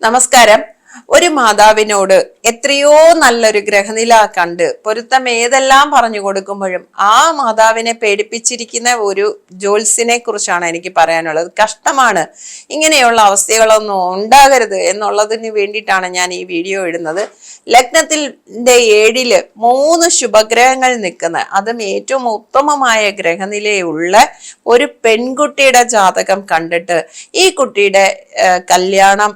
നമസ്കാരം. ഒരു മാതാവിനോട് എത്രയോ നല്ലൊരു ഗ്രഹനില കണ്ട് പൊരുത്തം ഏതെല്ലാം പറഞ്ഞു കൊടുക്കുമ്പോഴും ആ മാതാവിനെ പേടിപ്പിച്ചിരിക്കുന്ന ഒരു ജോൽസിനെ കുറിച്ചാണ് എനിക്ക് പറയാനുള്ളത്. കഷ്ടമാണ്. ഇങ്ങനെയുള്ള അവസ്ഥകളൊന്നും ഉണ്ടാകരുത് എന്നുള്ളതിന് വേണ്ടിയിട്ടാണ് ഞാൻ ഈ വീഡിയോ ഇടുന്നത്. ലഗ്നത്തിന്റെ ഏഴിൽ മൂന്ന് ശുഭഗ്രഹങ്ങൾ നിൽക്കുന്ന അതും ഏറ്റവും ഉത്തമമായ ഗ്രഹനിലയുള്ള ഒരു പെൺകുട്ടിയുടെ ജാതകം കണ്ടിട്ട് ഈ കുട്ടിയുടെ കല്യാണം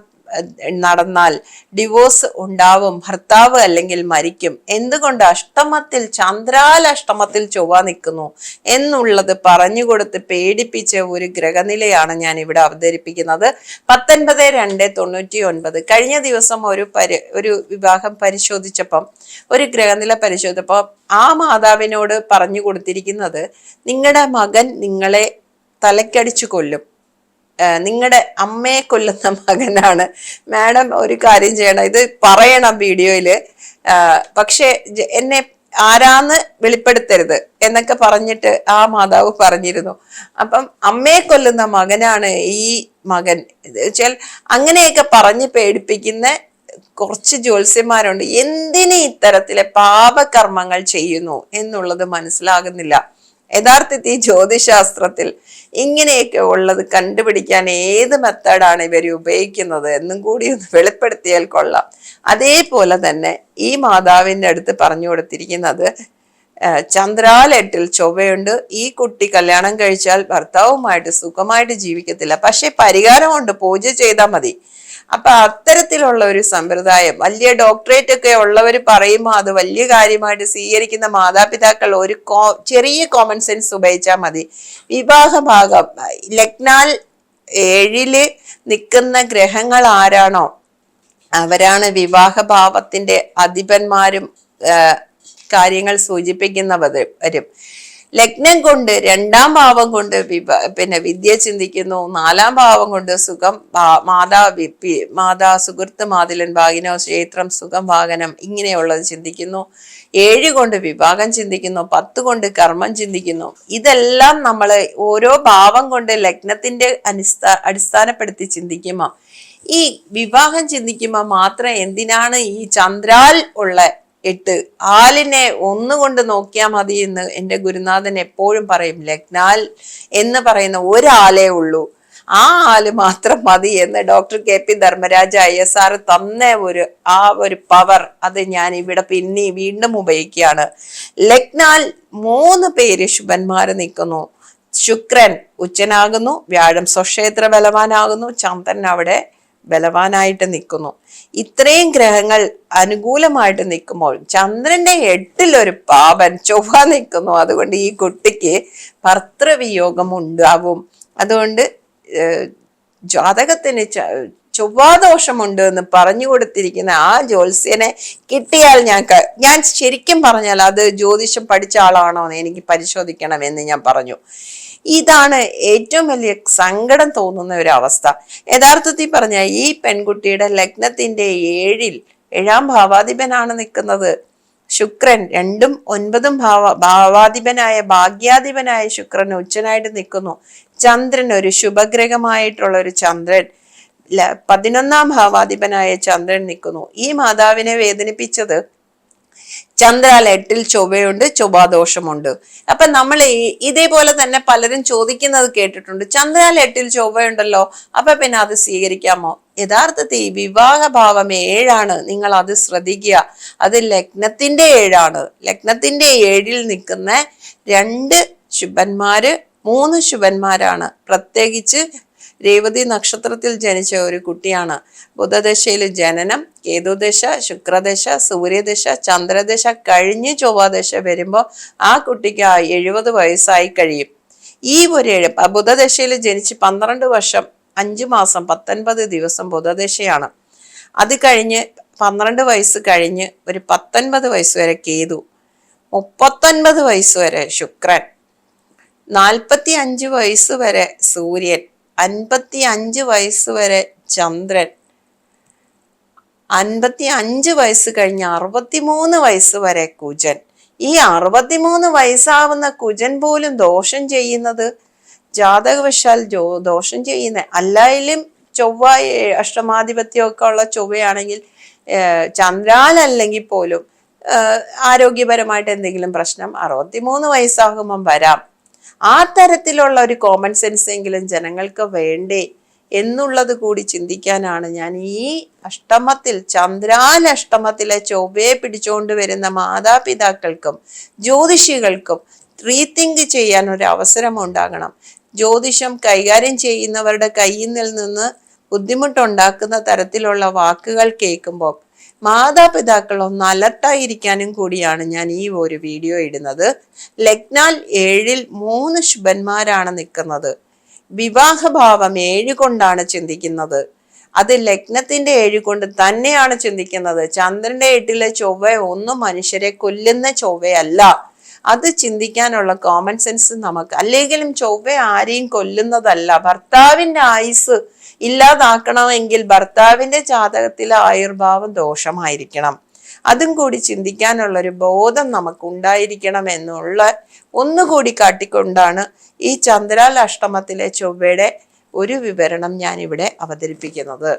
നടന്നാൽ ഡിവോഴ്സ് ഉണ്ടാവും ഭർത്താവ് അല്ലെങ്കിൽ മരിക്കും. എന്തുകൊണ്ട് അഷ്ടമത്തിൽ ചന്ദ്രാൽ അഷ്ടമത്തിൽ ചൊവ്വ നിൽക്കുന്നു എന്നുള്ളത് പറഞ്ഞു കൊടുത്ത് പേടിപ്പിച്ച ഒരു ഗ്രഹനിലയാണ് ഞാൻ ഇവിടെ അവതരിപ്പിക്കുന്നത്. പത്തൊൻപത് രണ്ട് തൊണ്ണൂറ്റി ഒൻപത് കഴിഞ്ഞ ദിവസം ഒരു പരി ഒരു വിവാഹം പരിശോധിച്ചപ്പം ഒരു ഗ്രഹനില പരിശോധിച്ചപ്പോൾ ആ മാതാവിനോട് പറഞ്ഞു കൊടുത്തിരിക്കുന്നത് നിങ്ങളുടെ മകൻ നിങ്ങളെ തലക്കടിച്ചു കൊല്ലും. നിങ്ങളുടെ അമ്മയെ കൊല്ലുന്ന മകനാണ്. മാഡം ഒരു കാര്യം ചെയ്യണം. ഇത് പറയണം വീഡിയോയിൽ. പക്ഷേ എന്നെ ആരാന്ന് വെളിപ്പെടുത്തരുത് എന്നൊക്കെ പറഞ്ഞിട്ട് ആ മാതാവ് പറഞ്ഞിരുന്നു. അപ്പം അമ്മയെ കൊല്ലുന്ന മകനാണ് ഈ മകൻ. വെച്ചാൽ അങ്ങനെയൊക്കെ പറഞ്ഞ് പേടിപ്പിക്കുന്ന കുറച്ച് ജ്യോത്സ്യന്മാരുണ്ട്. എന്തിന് ഇത്തരത്തിലെ പാപകർമ്മങ്ങൾ ചെയ്യുന്നു എന്നുള്ളത് മനസ്സിലാകുന്നില്ല. യഥാർത്ഥത്തിൽ ജ്യോതിശാസ്ത്രത്തിൽ ഇങ്ങനെയൊക്കെ ഉള്ളത് കണ്ടുപിടിക്കാൻ ഏത് മെത്തേഡാണ് ഇവർ ഉപയോഗിക്കുന്നത് എന്നും കൂടി ഒന്ന് വെളിപ്പെടുത്തിയാൽ കൊള്ളാം. അതേപോലെ തന്നെ ഈ മാതാവിന്റെ അടുത്ത് പറഞ്ഞു കൊടുത്തിരിക്കുന്നത് ചന്ദ്രാലെട്ടിൽ ചൊവ്വയുണ്ട്. ഈ കുട്ടി കല്യാണം കഴിച്ചാൽ ഭർത്താവുമായിട്ട് സുഖമായിട്ട് ജീവിക്കത്തില്ല. പക്ഷെ പരിഹാരമുണ്ട് പൂജ ചെയ്താൽ മതി. അപ്പൊ അത്തരത്തിലുള്ള ഒരു സമ്പ്രദായം വലിയ ഡോക്ടറേറ്റ് ഒക്കെ ഉള്ളവർ പറയുമ്പോൾ അത് വലിയ കാര്യമായിട്ട് സ്വീകരിക്കുന്ന മാതാപിതാക്കൾ ഒരു കോ ചെറിയ കോമൺ സെൻസ് ഉപയോഗിച്ചാൽ മതി. വിവാഹ ഭാഗം ലഗ്നാൽ ഏഴിൽ നിൽക്കുന്ന ഗ്രഹങ്ങൾ ആരാണോ? അവരാണ് വിവാഹ ഭാവത്തിന്റെ അധിപന്മാരും കാര്യങ്ങൾ സൂചിപ്പിക്കുന്നവർ വരും ലഗ്നം കൊണ്ട് രണ്ടാം ഭാവം കൊണ്ട് പിന്നെ വിദ്യ ചിന്തിക്കുന്നു. നാലാം ഭാവം കൊണ്ട് സുഖം മാതാ മാതാ സുഹൃത്ത് മാതിലൻ ഭാഗിനോ ക്ഷേത്രം സുഖം വാഹനം ഇങ്ങനെയുള്ളത് ചിന്തിക്കുന്നു. ഏഴ് കൊണ്ട് വിഭാഗം ചിന്തിക്കുന്നു പത്ത് കൊണ്ട് കർമ്മം ചിന്തിക്കുന്നു. ഇതെല്ലാം നമ്മൾ ഓരോ ഭാവം കൊണ്ട് ലഗ്നത്തിന്റെ അടിസ്ഥാ അടിസ്ഥാനപ്പെടുത്തി ചിന്തിക്കുമ്പോൾ ഈ വിവാഹം ചിന്തിക്കുമ്പോൾ മാത്രം എന്തിനാണ് ഈ ചന്ദ്രാൽ ഉള്ള എട്ട്. ആലിനെ ഒന്നുകൊണ്ട് നോക്കിയാൽ മതി എന്ന് എന്റെ ഗുരുനാഥൻ എപ്പോഴും പറയും. ലഗ്നാൽ എന്ന് പറയുന്ന ഒരാലേ ഉള്ളൂ. ആ ആൽ മാത്രം മതി എന്ന് doctor K P Dharmaraja I S R തന്ന ഒരു ആ ഒരു പവർ അത് ഞാൻ ഇവിടെ പിന്നെ വീണ്ടും ഉപയോഗിക്കുകയാണ്. ലഗ്നാൽ മൂന്ന് പേര് ശുഭന്മാര് നിൽക്കുന്നു. ശുക്രൻ ഉച്ചനാകുന്നു വ്യാഴം സ്വക്ഷേത്ര ബലവാനാകുന്നു ചന്ദ്രൻ അവിടെ ബലവാനായിട്ട് നിൽക്കുന്നു. ഇത്രയും ഗ്രഹങ്ങൾ അനുകൂലമായിട്ട് നിൽക്കുമ്പോൾ ചന്ദ്രന്റെ എട്ടിലൊരു പാപൻ ചൊവ്വ നിൽക്കുന്നു. അതുകൊണ്ട് ഈ കുട്ടിക്ക് ഭർത്തൃവിയോഗം ഉണ്ടാവും അതുകൊണ്ട് ജാതകത്തിന് ചൊവ്വാദോഷമുണ്ട് എന്ന് പറഞ്ഞു കൊടുത്തിരിക്കുന്ന ആ ജ്യോത്സ്യനെ കിട്ടിയാൽ ഞാൻ ഞാൻ ശരിക്കും പറഞ്ഞാൽ അത് ജ്യോതിഷം പഠിച്ച ആളാണോ എന്ന് എനിക്ക് പരിശോധിക്കണം എന്ന് ഞാൻ പറഞ്ഞു. ഇതാണ് ഏറ്റവും വലിയ സങ്കടം തോന്നുന്ന ഒരു അവസ്ഥ. യഥാർത്ഥത്തിൽ പറഞ്ഞ ഈ പെൺകുട്ടിയുടെ ലഗ്നത്തിന്റെ ഏഴിൽ ഏഴാം ഭാവാധിപനാണ് നിൽക്കുന്നത്. ശുക്രൻ രണ്ടും ഒൻപതും ഭാവ ഭാവാധിപനായ ഭാഗ്യാധിപനായ ശുക്രൻ ഉച്ചനായിട്ട് നിൽക്കുന്നു. ചന്ദ്രൻ ഒരു ശുഭഗ്രഹമായിട്ടുള്ള ഒരു ചന്ദ്രൻ പതിനൊന്നാം ഭാവാധിപനായ ചന്ദ്രൻ നിൽക്കുന്നു. ഈ മാതാവിനെ വേദനിപ്പിച്ചത് ചന്ദ്രാൽ എട്ടിൽ ചൊവ്വയുണ്ട് ചൊവ്വാദോഷമുണ്ട്. അപ്പൊ നമ്മൾ ഇതേപോലെ തന്നെ പലരും ചോദിക്കുന്നത് കേട്ടിട്ടുണ്ട്. ചന്ദ്രാൽ എട്ടിൽ ചൊവ്വയുണ്ടല്ലോ അപ്പൊ പിന്നെ അത് സ്വീകരിക്കാമോ? യഥാർത്ഥത്തിൽ ഈ വിവാഹഭാവം ഏഴാണ്. നിങ്ങൾ അത് ശ്രദ്ധിക്കുക. അത് ലഗ്നത്തിന്റെ ഏഴാണ്. ലഗ്നത്തിന്റെ ഏഴിൽ നിൽക്കുന്ന രണ്ട് ശുഭന്മാര് മൂന്ന് ശുഭന്മാരാണ്. പ്രത്യേകിച്ച് രേവതി നക്ഷത്രത്തിൽ ജനിച്ച ഒരു കുട്ടിയാണ്. ബുധദശയിൽ ജനനം കേതുദശ ശുക്രദശ സൂര്യദശ ചന്ദ്രദശ കഴിഞ്ഞ് ചൊവ്വാദശ വരുമ്പോൾ ആ കുട്ടിക്ക് എഴുപത് വയസ്സായി കഴിയും. ഈ ഒരു എഴുപ്പ് ബുധദശയിൽ ജനിച്ച് പന്ത്രണ്ട് വർഷം അഞ്ച് മാസം പത്തൊൻപത് ദിവസം ബുധദശയാണ്. അത് കഴിഞ്ഞ് പന്ത്രണ്ട് വയസ്സ് കഴിഞ്ഞ് ഒരു പത്തൊൻപത് വയസ്സ് വരെ കേതു. മുപ്പത്തൊൻപത് വയസ്സ് വരെ ശുക്രൻ. നാൽപ്പത്തി അഞ്ച് വയസ്സ് വരെ സൂര്യൻ. അൻപത്തി അഞ്ച് വയസ്സ് വരെ ചന്ദ്രൻ. അൻപത്തി അഞ്ച് വയസ്സ് കഴിഞ്ഞ് അറുപത്തിമൂന്ന് വയസ്സ് വരെ കുജൻ. ഈ അറുപത്തിമൂന്ന് വയസ്സാവുന്ന കുജൻ പോലും ദോഷം ചെയ്യുന്നത് ജാതകവശാൽ ദോഷം ചെയ്യുന്ന അല്ലായാലും ചൊവ്വ അഷ്ടമാധിപത്യമൊക്കെ ഉള്ള ചൊവ്വയാണെങ്കിൽ ചന്ദ്രാലല്ലെങ്കിൽ പോലും ആരോഗ്യപരമായിട്ട് എന്തെങ്കിലും പ്രശ്നം അറുപത്തിമൂന്ന് വയസ്സാകുമ്പം വരാം. ആ തരത്തിലുള്ള ഒരു കോമൺ സെൻസ് എങ്കിലും ജനങ്ങൾക്ക് വേണ്ടേ എന്നുള്ളത് കൂടി ചിന്തിക്കാനാണ് ഞാൻ ഈ അഷ്ടമത്തിൽ ചന്ദ്രാൽ അഷ്ടമത്തിലെ ചൊവ്വയെ പിടിച്ചുകൊണ്ട് വരുന്ന മാതാപിതാക്കൾക്കും ജ്യോതിഷികൾക്കും റീതിങ്ക് ചെയ്യാൻ ഒരു അവസരം ഉണ്ടാകണം. ജ്യോതിഷം കൈകാര്യം ചെയ്യുന്നവരുടെ കയ്യിൽ നിന്ന് ബുദ്ധിമുട്ടുണ്ടാക്കുന്ന തരത്തിലുള്ള വാക്കുകൾ കേൾക്കുമ്പോൾ മാതാപിതാക്കൾ ഒന്ന് അലർട്ടായിരിക്കാനും കൂടിയാണ് ഞാൻ ഈ ഒരു വീഡിയോ ഇടുന്നത്. ലഗ്നാൽ ഏഴിൽ മൂന്ന് ശുഭന്മാരാണ് നിൽക്കുന്നത്. വിവാഹഭാവം ഏഴ് കൊണ്ടാണ് ചിന്തിക്കുന്നത്. അത് ലഗ്നത്തിന്റെ ഏഴ് കൊണ്ട് തന്നെയാണ് ചിന്തിക്കുന്നത്. ചന്ദ്രന്റെ എട്ടിലെ ചൊവ്വ ഒന്നും മനുഷ്യരെ കൊല്ലുന്ന ചൊവ്വയല്ല. അത് ചിന്തിക്കാനുള്ള കോമൺ സെൻസ് നമുക്ക്. അല്ലെങ്കിലും ചൊവ്വ ആരെയും കൊല്ലുന്നതല്ല. ഭർത്താവിന്റെ ആയുസ് ഇല്ലാതാക്കണമെങ്കിൽ ഭർത്താവിന്റെ ജാതകത്തിലെ ആയുർഭാവം ദോഷമായിരിക്കണം. അതും കൂടി ചിന്തിക്കാനുള്ളൊരു ബോധം നമുക്ക് ഉണ്ടായിരിക്കണം എന്നുള്ള ഒന്നുകൂടി കാട്ടിക്കൊണ്ടാണ് ഈ ചന്ദ്രാൽ അഷ്ടമത്തിലെ ചൊവ്വയുടെ ഒരു വിവരണം ഞാനിവിടെ അവതരിപ്പിക്കുന്നത്.